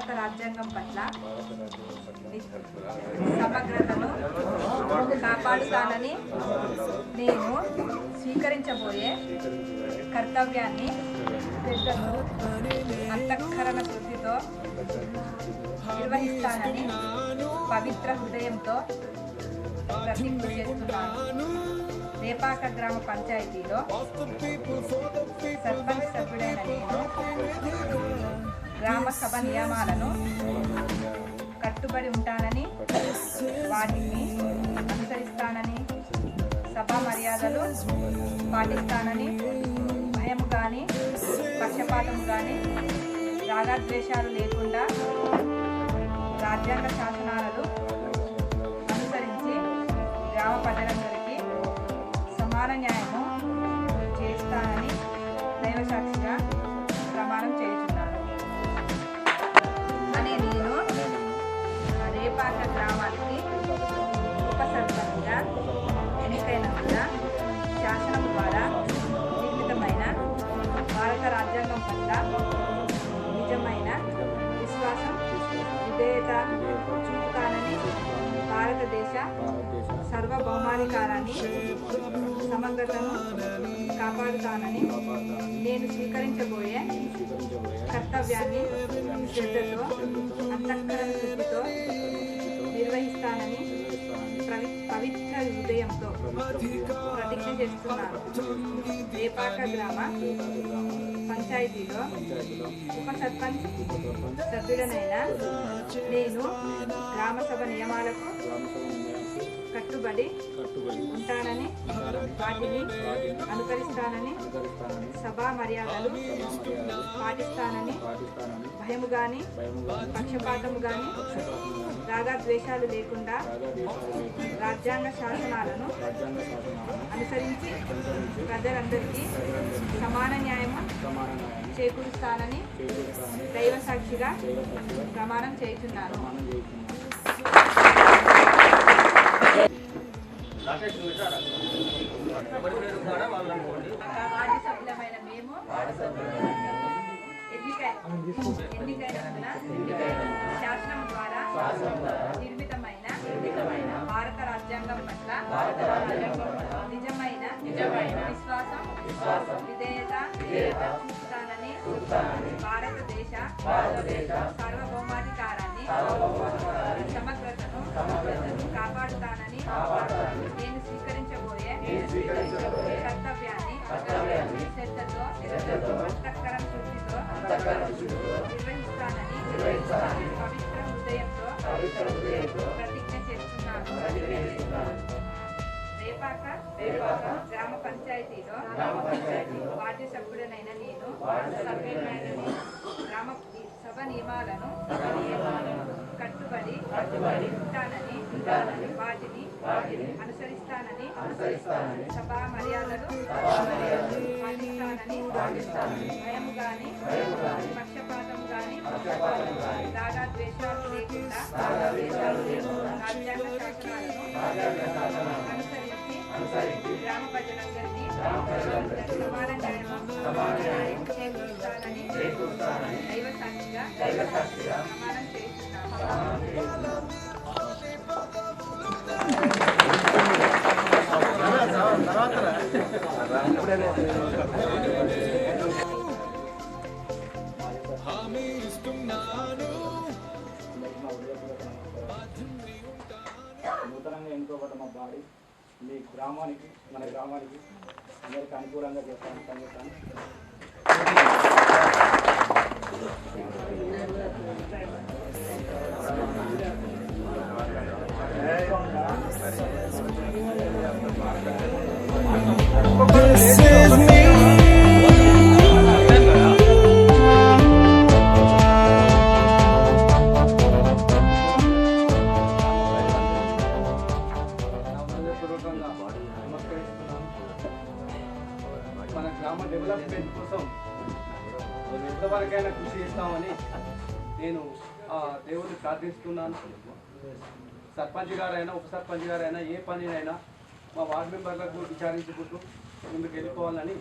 భారత రాజ్యాంగం పట్ల సమగ్రతను కాపాడుతానని నేను స్వీకరించబోయే కర్తవ్యాన్ని శ్రద్ధతో అంతఃకరణ శుద్ధితో నిర్వహిస్తానని పవిత్ర హృదయంతో ప్రతిజ్ఞ చేస్తున్నాను. రేపాక గ్రామ పంచాయతీలో సర్పంచ్ సభ్యుడైన నేను గ్రామ సభ నియమాలను కట్టుబడి ఉంటానని వాటిని అనుసరిస్తానని సభా మర్యాదలు పాటిస్తానని భయం కానీ పక్షపాతం కానీ రాగద్వేషాలు లేకుండా రాజ్యాంగ శాసనాలను అనుసరించి గ్రామ ప్రజలందరికీ సమాన న్యాయము చేస్తానని దైవసాక్షిగా ప్రమాణం చేయుచున్నాను. సార్వభౌమాధికారాన్ని సమగ్రతను కాపాడుతానని నేను స్వీకరించబోయే కర్తవ్యాన్ని శ్రద్ధతో అంతఃకరణ శుద్ధితో నిర్వహిస్తానని ప్రవి- పవిత్ర హృదయంతో ప్రతిజ్ఞ చేస్తున్నాను. రేపాక గ్రామ పంచాయతీలో ఉప సర్పంచ్ సభ్యుడనైనా నేను గ్రామ సభ నియమాలకు కట్టుబడి ఉంటానని వాటిని అనుకరిస్తానని సభా మర్యాదలు పాటిస్తానని భయము గాని పక్షపాతము గాని రాగద్వేషాలు లేకుండా రాజ్యాంగ శాసనాలను అనుసరించి ప్రజలందరికీ సమాన న్యాయము చేకూరుస్తానని దైవ సాక్షిగా ప్రమాణం చేస్తున్నాను వార్డు సభ్యులమైన మేము ఎన్నిక శాసనం ద్వారా నిర్మితమైన భారత రాజ్యాంగం పట్ల నిజమైన విశ్వాసం విధేయత చూపుతానని భారతదేశ సర్వ పవిత్ర హృదయంతో ప్రతిజ్ఞ చేస్తున్నాను రేపాక గ్రామ పంచాయతీలో వార్డు సభ్యుడనైన నేను సభ్యుడైన నేను గ్రామ సభ నియమాలను కట్టుబడి ఉంటానని వాటిని అనుసరిస్తానని సభా మర్యాదలు పాటిస్తానని భయం గాని పక్షపాతం గాని రాగద్వేషాలు లేకుండా రాజ్యాంగ శాసనాలను అనుసరించి గ్రామ ప్రజలందరికీ సమాన న్యాయం దైవ సాక్షిగా ప్రమాణం చేస్తున్నాను నూతనంగా ఎన్నుకోబడ్డ మా బాడీ మీ గ్రామానికి మన గ్రామానికి అందరికీ అనుకూలంగా చేస్తాను పనిచేస్తాను మా వార్డు మెంబర్లకు విచారించుకుంటూ ముందుకు వెళ్ళిపోవాలని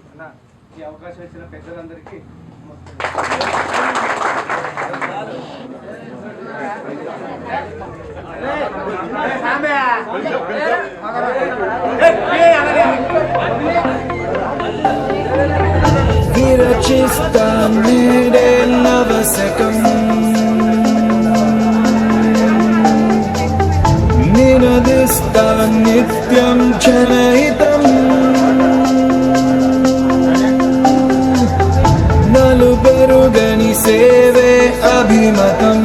ఈ అవకాశం ఇచ్చిన పెద్దలందరికీ విరచిస్తాన్నిడే నవశకం second. నిత్యం క్షణహితం. నలుబెరుగని సేవే అభిమతం. కష్టం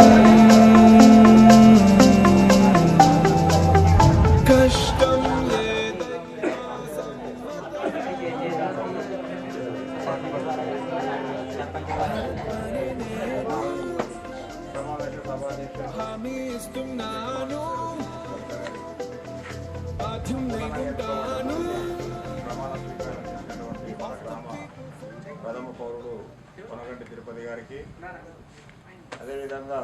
అదేవిధంగా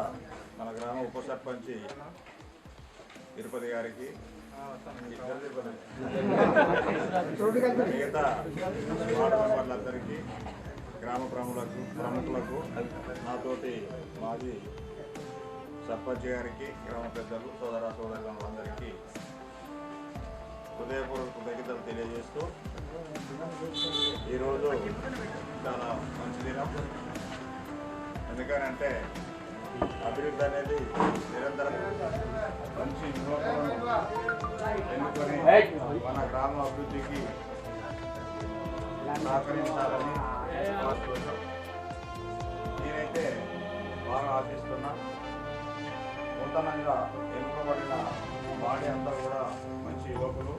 మన గ్రామ ఉప సర్పంచి తిరుపతి గారికి ఇద్దరు మిగతా వార్డు మెంబర్లందరికీ గ్రామ ప్రముఖులకు ప్రముఖులకు నాతోటి మాజీ సర్పంచ్ గారికి గ్రామ పెద్దలు సోదర సోదరులందరికీ హృదయపూర్వక కృతజ్ఞతలు తెలియజేస్తూ ఈరోజు చాలా మంచి దినం. ఎందుకనంటే అభివృద్ధి అనేది నిరంతరం మంచి యువకులను ఎన్నుకొని మన గ్రామ అభివృద్ధికి సహకరించాలని. నేనైతే బాగా ఆశిస్తున్నా నూతనంగా ఎన్నుకోబడిన బాడీ అంతా కూడా మంచి యువకులు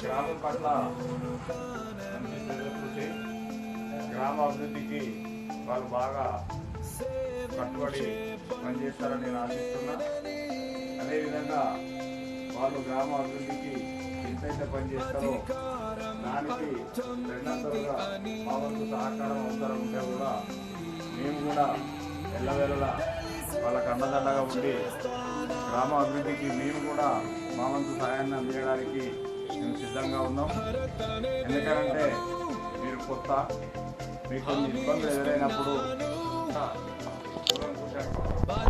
గ్రామం పట్ల మంచి శ్రద్ధ చూసి గ్రామ అభివృద్ధికి వాళ్ళు బాగా కట్టుబడి పనిచేస్తారని నేను ఆశిస్తున్నా. అదేవిధంగా వాళ్ళు గ్రామ అభివృద్ధికి ఎంతైతే పనిచేస్తారో దానికి రెండంతలుగా మా వంతు సహకారం అవసరం ఉంటే కూడా మేము కూడా ఎల్లవేళలా వాళ్ళకు అండదండగా ఉండి గ్రామ అభివృద్ధికి మేము కూడా మా వంతు సహాయాన్ని అందించడానికి మేము సిద్ధంగా ఉన్నాం. ఎందుకంటే మీరు కొత్త మీకు కొన్ని ఇబ్బందులు ఎదురైనప్పుడు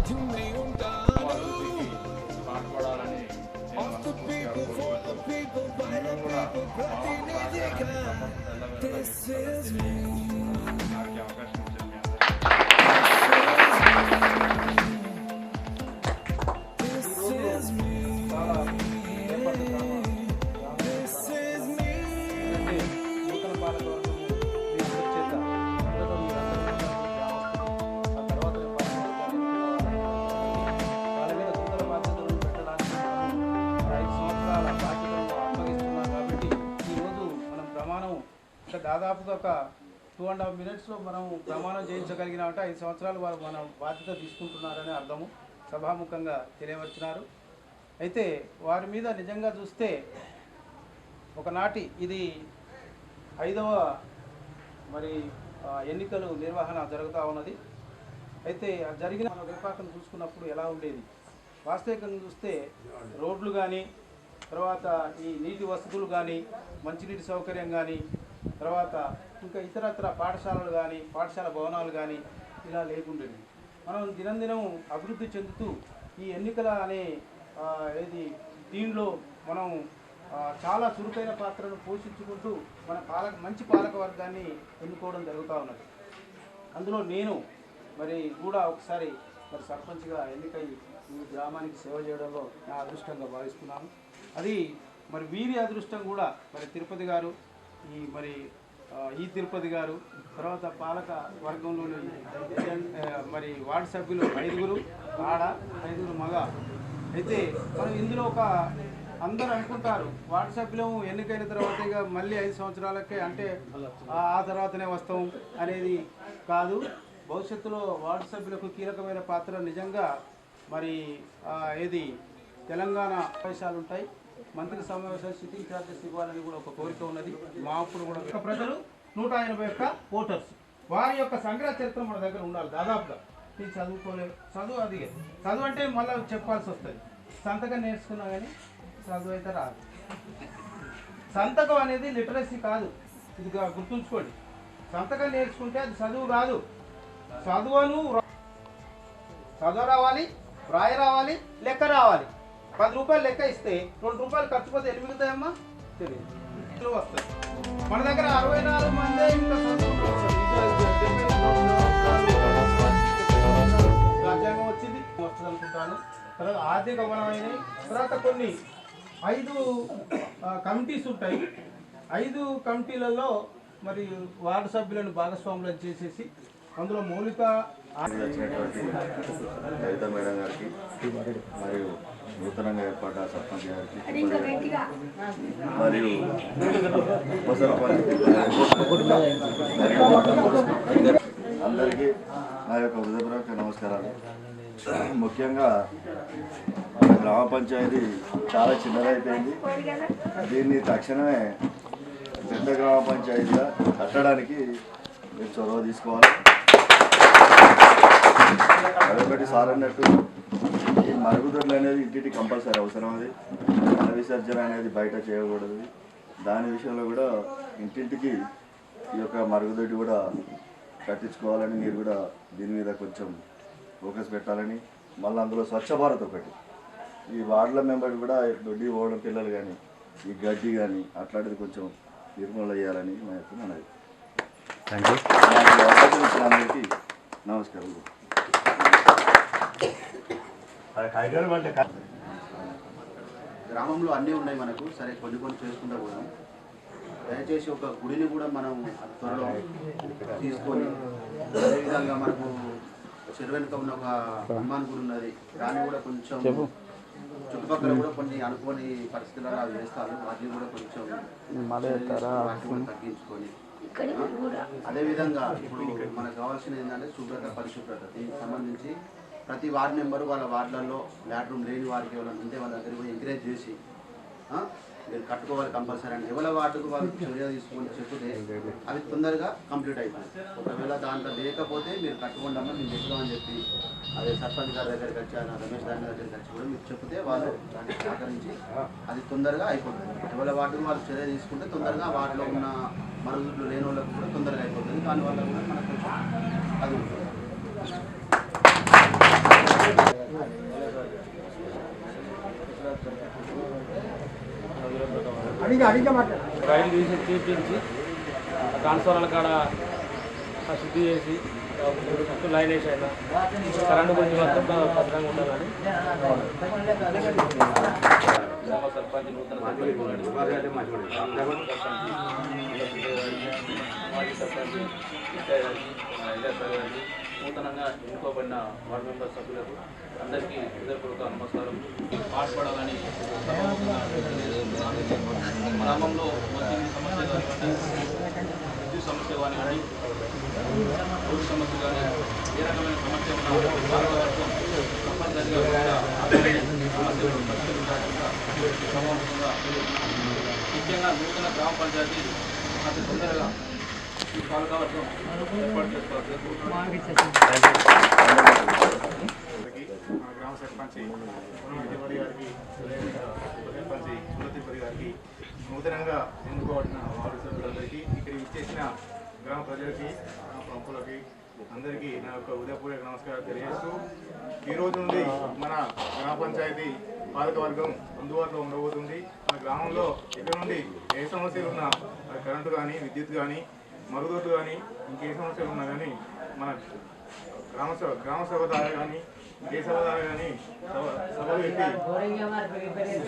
cartoon name. దాదాపుగా ఒక టూ అండ్ హాఫ్ మినిట్స్లో మనం ప్రమాణం చేయించగలిగినామంటే ఐదు సంవత్సరాలు వారు మన బాధ్యత తీసుకుంటున్నారని అర్థము. సభాముఖంగా తెలియవచ్చినారు అయితే వారి మీద నిజంగా చూస్తే ఒకనాటి ఇది ఐదవ మరి ఎన్నికలు నిర్వహణ జరుగుతూ ఉన్నది. అయితే జరిగిన నిర్వాహకం విపాకం చూసుకున్నప్పుడు ఎలా ఉండేది? వాస్తవికంగా చూస్తే రోడ్లు కానీ తర్వాత ఈ నీటి వసతులు కానీ మంచినీటి సౌకర్యం కానీ తర్వాత ఇంకా ఇతరత్ర పాఠశాలలు కానీ పాఠశాల భవనాలు కానీ ఇలా లేకుండేవి. మనం దినందినం అభివృద్ధి చెందుతూ ఈ ఎన్నికల అనే ఏది దీనిలో మనం చాలా చురుకైన పాత్రను పోషించుకుంటూ మన పాలక మంచి పాలక వర్గాన్ని ఎన్నుకోవడం జరుగుతూ ఉన్నది. అందులో నేను మరి కూడా ఒకసారి మరి సర్పంచ్గా ఎన్నికై ఈ గ్రామానికి సేవ చేయడంలో నా అదృష్టంగా భావిస్తున్నాను. అది మరి వీరి అదృష్టం కూడా మరి తిరుపతి గారు ఈ మరి ఈ తిరుపతి గారు తర్వాత పాలక వర్గంలోని మరి వార్డు సభ్యులు ఐదుగురు ఆడ ఐదుగురు మగ. అయితే మనం ఇందులో ఒక అందరూ అనుకుంటారు వార్డు సభ్యులు ఎన్నికైన తర్వాత ఇక మళ్ళీ ఐదు సంవత్సరాలకే అంటే ఆ తర్వాతనే వస్తాం అనేది కాదు. భవిష్యత్తులో వార్డు సభ్యులకు కీలకమైన పాత్ర నిజంగా మరి ఏది? తెలంగాణ అవకాశాలు ఉంటాయి మంత్రి సమావేశాలు సిట్టింగ్ ఛార్జెస్ ఇవ్వాలని కూడా ఒక కోరిక ఉన్నది. మా అప్పుడు కూడా ఒక ప్రజలు నూట ఎనభై ఒక్క ఓటర్స్. వారి యొక్క సంగ్రహ చరిత్ర మన దగ్గర ఉండాలి దాదాపుగా. నేను చదువుకోలేదు. చదువు అది చదువు అంటే మళ్ళీ చెప్పాల్సి వస్తుంది. సంతకం నేర్చుకున్నా కానీ చదువు అయితే రాదు. సంతకం అనేది లిటరసీ కాదు. ఇది గుర్తుంచుకోండి. సంతకం నేర్చుకుంటే అది చదువు కాదు. చదువును చదువు రావాలి రాయ రావాలి లెక్క రావాలి. పది రూపాయలు లెక్క ఇస్తే రెండు రూపాయలు ఖర్చు పోతే ఎన్ని మిగుతాయమ్మా తెలియదు వస్తాయి. మన దగ్గర అరవై నాలుగు మంది ఇంకా రాజ్యాంగం వచ్చింది. వస్తుంది అనుకుంటాను. తర్వాత ఆర్థిక వనమైనవి తర్వాత కొన్ని ఐదు కమిటీస్ ఉంటాయి. ఐదు కమిటీలలో మరి వార్డు సభ్యులను భాగస్వాములను చేసేసి అందులో మౌలిక మేడం గారికి మరియు నూతనంగా ఏర్పడ్డ సర్పంచ్ గారికి మరియు ఉప సర్పంచ్ అందరికీ నా యొక్క హృదయపూర్వక నమస్కారాలు. ముఖ్యంగా గ్రామ పంచాయతీ చాలా చిన్నదైపోయింది. దీన్ని తక్షణమే పెద్ద గ్రామ పంచాయతీగా కట్టడానికి మీరు చొరవ తీసుకోవాలి. అదొకటి సార్ అన్నట్టు ఈ మరుగుదొడ్లు అనేది ఇంటికి కంపల్సరీ అవసరం అది. మల విసర్జన అనేది బయట చేయకూడదు. దాని విషయంలో కూడా ఇంటింటికి ఈ యొక్క మరుగుదొడ్డి కూడా కట్టించుకోవాలని మీరు కూడా దీని మీద కొంచెం ఫోకస్ పెట్టాలని. మళ్ళీ అందులో స్వచ్ఛ భారత్ ఒకటి. ఈ వార్డుల మెంబర్ కూడా దొడ్డి పోవడం పిల్లలు కానీ ఈ గడ్డి కానీ అట్లాంటిది కొంచెం నిర్మూలన చేయాలని మా యొక్క మనది ఇచ్చిన అందరికీ నమస్కారం. గ్రామంలో అన్నీ ఉన్నాయి మనకు. సరే కొన్ని కొన్ని చేసుకుంటా కూడా దయచేసి ఒక గుడిని కూడా మనం త్వరలో తీసుకొని అదేవిధంగా మనకు చెరువు వెనుక ఉన్న ఒక హనుమాన్ గుడి ఉన్నది. దాన్ని కూడా కొంచెం చుట్టుపక్కల కూడా కొన్ని అనుకోని పరిస్థితులలో అవి వేస్తారు. వాటిని కూడా కొంచెం తగ్గించుకొని. అదేవిధంగా ఇప్పుడు మనకు కావాల్సింది ఏంటంటే శుభ్రత పరిశుభ్రత. దీనికి సంబంధించి ప్రతి వార్డు మెంబరు వాళ్ళ వార్డులలో లాట్రూమ్ లేని వారికి ఎవరైనా ఉంటే వాళ్ళ దగ్గర పోయి ఎంకరేజ్ చేసి మీరు కట్టుకోవాలి కంపల్సరీ అని. ఎవరి వార్డుకు వాళ్ళు చర్య తీసుకొని చెప్తే అవి తొందరగా కంప్లీట్ అయిపోయి ఒకవేళ దాంట్లో లేకపోతే మీరు కట్టుకుంటాము మేము చెప్తామని చెప్పి అదే సర్పంచ్ గారి దగ్గరికి వచ్చాను రమేష్ గారి దగ్గరికి వచ్చి కూడా మీరు చెప్తే వాళ్ళు దాన్ని సహకరించి అది తొందరగా అయిపోతుంది. ఎవరి వార్డుకు వాళ్ళు చర్య తీసుకుంటే తొందరగా వాటిలో ఉన్న మరుగులు లేని వాళ్ళకు కూడా తొందరగా అయిపోతుంది. దానివల్ల కూడా మనకు అది ఉంటుంది. రైలు తీసి తీపించి ట్రాన్స్ఫార్మర్ల కాడ ఆ శుద్ధి చేసి చుట్టూ లైన్ వేసి అయినా కరెంటు గురించి మొత్తం భద్రంగా ఉండాలని. సర్పంచ్ నూతన సర్పంచ్. నూతనంగా ఎన్నుకోబడిన వార్డు మెంబర్ సభ్యులకు అందరికీ హృదయపూర్వక నమస్కారం. పాటుపడాలని గ్రామంలో సమస్య కానివ్వండి విద్యుత్ సమస్య కానివ్వండి రోడ్డు సమస్య కానీ ఏ రకమైన సమస్య ఉన్నా తప్పనిసరిగా సమస్యలు పరిష్కరించాల్సిందిగా ముఖ్యంగా నూతన గ్రామ పంచాయతీ అతి తొందరగా గ్రామ సర్పంచ్ తిరుపతి గారికి సర్పంచ్ తిరుపతి గారికి నూతనంగా ఎన్నుకోబడిన వార్డు సభ్యులందరికీ ఇక్కడ ఇచ్చేసిన గ్రామ ప్రజలకి పంపులకి అందరికీ నా యొక్క ఉదయపూర్వక నమస్కారాలు తెలియజేస్తూ ఈ రోజు నుండి మన గ్రామ పంచాయతీ పాలకవర్గం అందుబాటులో ఉండబోతుంది. మన గ్రామంలో ఇక్కడ నుండి ఏ సమస్యలు ఉన్నా కరెంటు కానీ విద్యుత్ కానీ మరుగుదొడ్లు కానీ ఇంకే సమస్యలు ఉన్నా కానీ మన గ్రామ సభ గ్రామ సభ ద్వారా కానీ ఏ సభ ద్వారా కానీ సభ సభలు పెట్టి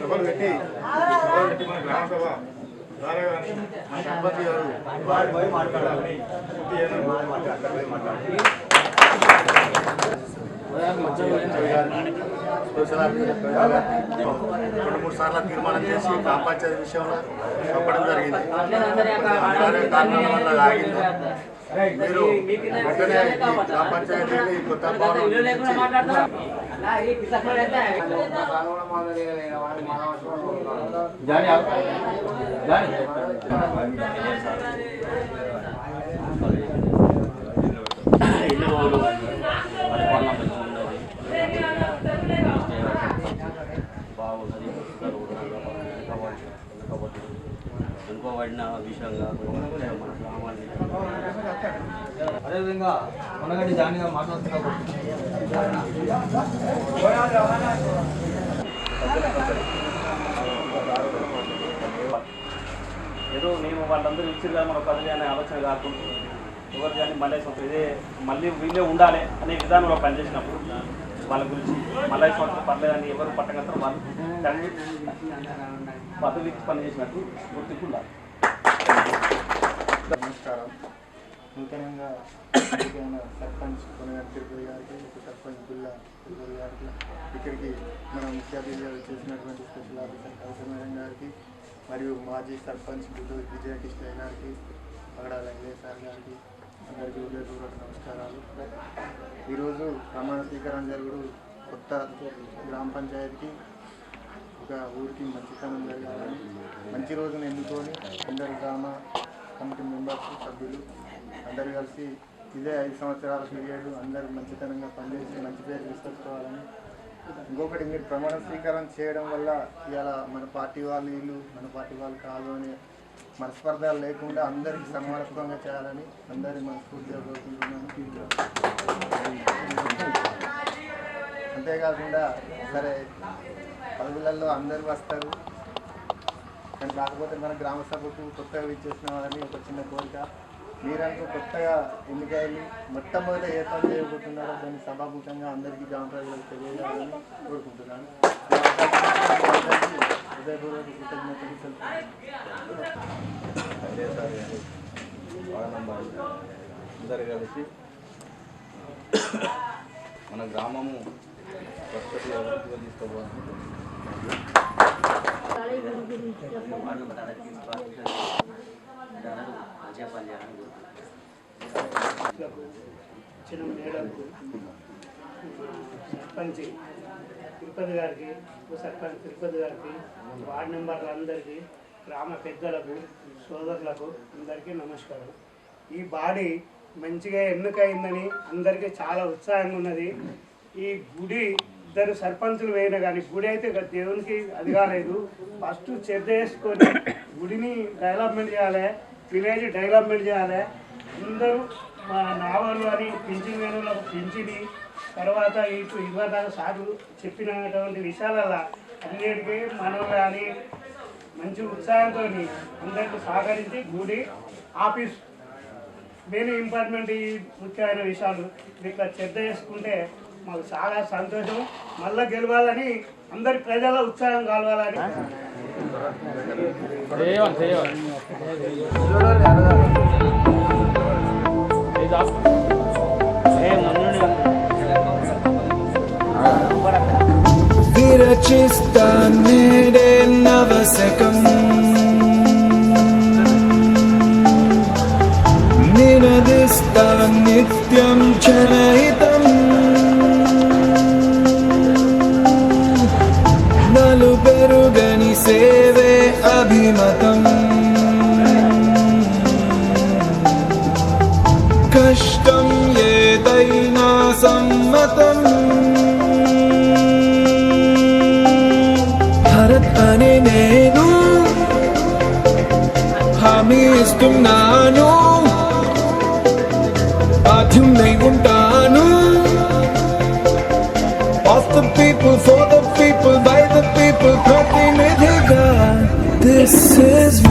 సభలు పెట్టి సభలు పెట్టి మన గ్రామ సభ ద్వారా కానీ మన సర్పంచ్ గారు మాట్లాడాలని పూర్తి చేయడం రెండు మూడు సార్లు తీర్మానం చేసి గ్రామ పంచాయతీ విషయంలో చెప్పడం జరిగింది. అనివార్య కారణాల వల్ల ఆగింది. మీరు వెంటనే గ్రామ కొత్త భవనం వెనుకబడిన విషయంగా మన గ్రామాన్ని అదేవిధంగా మనగంటి జానిగా మాట్లాడుతున్నా ఏదో మేము వాళ్ళందరూ ఇచ్చారు కదా మన పదవి అనే ఆలోచన కాకుండా ఎవరు కానీ మళ్ళీ సంవత్సరం ఇదే మళ్ళీ వీళ్ళే ఉండాలి అనే విధానంలో పనిచేసినప్పుడు వాళ్ళ గురించి మళ్ళీ సంవత్సరం పర్లేదని ఎవరు పట్టగలుగుతారు వాళ్ళు పదవి పనిచేసినట్టు గుర్తింపు ఉండాలి. నమస్కారం. నూతనంగా ఎన్నికైన సర్పంచ్ కొనగారి తిరుపతి గారికి ఉప సర్పంచ్ గుల్లా తిరుపతి గారికి ఇక్కడికి మన ముఖ్య అతిథిగా చేసినటువంటి స్పెషల్ ఆఫీసర్ కవితమేడం గారికి మరియు మాజీ సర్పంచ్ గుడ్డు విజయకృష్ణ గారికి పగడాల వెంకటేశ్వర సార్ గారికి అందరికీ ఉదయపూర్వక నమస్కారాలు. ఈరోజు ప్రమాణ స్వీకారం జరుగుడు కొత్త గ్రామ పంచాయతీకి ఒక ఊరికి మంచితనం జరగాలని మంచి రోజును ఎన్నుకొని అందరి గ్రామ కమిటీ మెంబర్స్ సభ్యులు అందరు కలిసి ఇదే ఐదు సంవత్సరాల పీరియడ్ అందరూ మంచితనంగా పనిచేసి మంచి పేరు తీసుకొచ్చుకోవాలని ఇంకొకటి మీరు ప్రమాణ స్వీకారం చేయడం వల్ల ఇలా మన పార్టీ వాళ్ళు వీళ్ళు మన పార్టీ వాళ్ళు కాదు అని మనస్పర్ధాలు లేకుండా అందరికీ సమానత్వంగా చేయాలని అందరి మనస్ఫూర్తిగా కోరుకుంటున్నాను. అంతేకాకుండా సరే పదవులలో అందరూ వస్తారు. కానీ కాకపోతే మన గ్రామ సభకు కొత్తగా ఇచ్చేసిన వాళ్ళని ఒక చిన్న కోరిక. మీరంటూ కొత్తగా ఎన్నికయ్యి మొట్టమొదట ఏ పని చేయబోతున్నారో దాన్ని సభాభూతంగా అందరికీ గ్రామ ప్రజలకు తెలియజేయాలని కోరుకుంటున్నాను. అందరికీ హృదయపూర్వక కృతజ్ఞతలు తెలుపుతున్నాను అందరు కలిసి మన గ్రామము ప్రస్తుతం అభివృద్ధిగా తీసుకోవాలి చిన్న సర్పంచ్ తిరుపతి గారికి సర్పంచ్ తిరుపతి గారికి వార్డు మెంబర్లందరికీ గ్రామ పెద్దలకు సోదరులకు అందరికీ నమస్కారం. ఈ బాడీ మంచిగా ఎన్నికైందని అందరికీ చాలా ఉత్సాహంగా ఉన్నది. ఈ గుడి ఇద్దరు సర్పంచులు వేయిన కానీ గుడి అయితే దేవునికి అది కాలేదు. ఫస్ట్ చెద్ద వేసుకొని గుడిని డెవలప్మెంట్ చేయాలి విలేజ్ డెవలప్మెంట్ చేయాలి. అందరూ మా నావలు అని పింఛన్ వేణులకు పింఛని తర్వాత ఇటు ఇరవై దాకా సార్లు చెప్పినటువంటి విషయాలలో అన్నిటికీ మనం కానీ మంచి ఉత్సాహంతో అందరికీ సహకరించి గుడి ఆఫీస్ మెయిన్ ఇంపార్ట్మెంట్ ఈ ముఖ్యమైన విషయాలు. ఇట్లా చెద్ద చేసుకుంటే మాకు చాలా సంతోషం. మళ్ళీ గెలవాలని అందరి ప్రజల ఉత్సాహం కలవాలని. చేయవాలి నవసక people, for the people, by the people, प्रतिनिधिगा This is